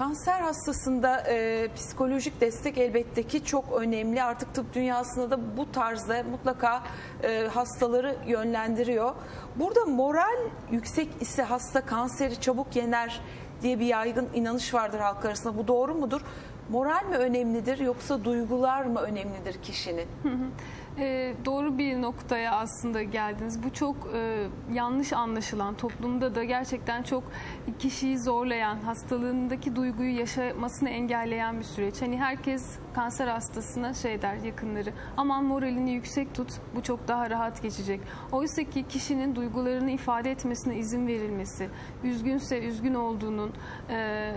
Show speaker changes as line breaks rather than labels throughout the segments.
Kanser hastasında e, psikolojik destek elbette ki çok önemli. Artık tıp dünyasında da bu tarzda mutlaka e, hastaları yönlendiriyor. Burada moral yüksek ise hasta kanseri çabuk yener diye bir yaygın inanış vardır halk arasında. Bu doğru mudur? Moral mi önemlidir yoksa duygular mı önemlidir kişinin?
E, doğru bir noktaya aslında geldiniz. Bu çok e, yanlış anlaşılan, toplumda da gerçekten çok kişiyi zorlayan, hastalığındaki duyguyu yaşamasını engelleyen bir süreç. Hani herkes kanser hastasına şey der yakınları, aman moralini yüksek tut, bu çok daha rahat geçecek. Oysa ki kişinin duygularını ifade etmesine izin verilmesi, üzgünse üzgün olduğunun, e,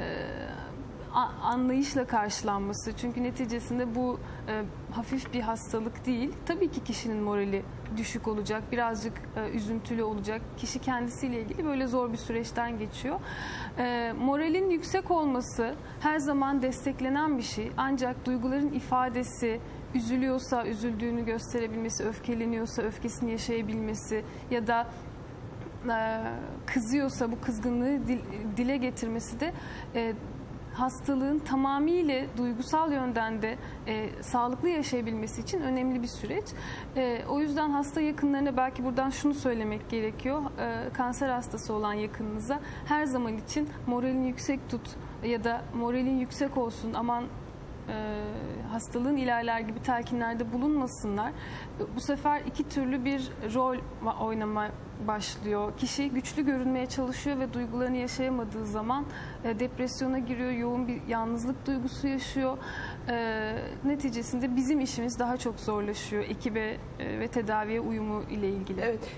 anlayışla karşılanması. Çünkü neticesinde bu e, hafif bir hastalık değil. Tabii ki kişinin morali düşük olacak, birazcık e, üzüntülü olacak. Kişi kendisiyle ilgili böyle zor bir süreçten geçiyor. E, moralin yüksek olması her zaman desteklenen bir şey. Ancak duyguların ifadesi, üzülüyorsa üzüldüğünü gösterebilmesi, öfkeleniyorsa öfkesini yaşayabilmesi ya da e, kızıyorsa bu kızgınlığı dil- dile getirmesi de e, hastalığın tamamıyla duygusal yönden de e, sağlıklı yaşayabilmesi için önemli bir süreç. E, o yüzden hasta yakınlarına belki buradan şunu söylemek gerekiyor. E, kanser hastası olan yakınınıza her zaman için moralini yüksek tut ya da moralin yüksek olsun aman e, hastalığın ilerler gibi telkinlerde bulunmasınlar. Bu sefer iki türlü bir rol oynama başlıyor. Kişi güçlü görünmeye çalışıyor ve duygularını yaşayamadığı zaman e, depresyona giriyor, yoğun bir yalnızlık duygusu yaşıyor. E, neticesinde bizim işimiz daha çok zorlaşıyor ekibe e, ve tedaviye uyumu ile ilgili.
Evet.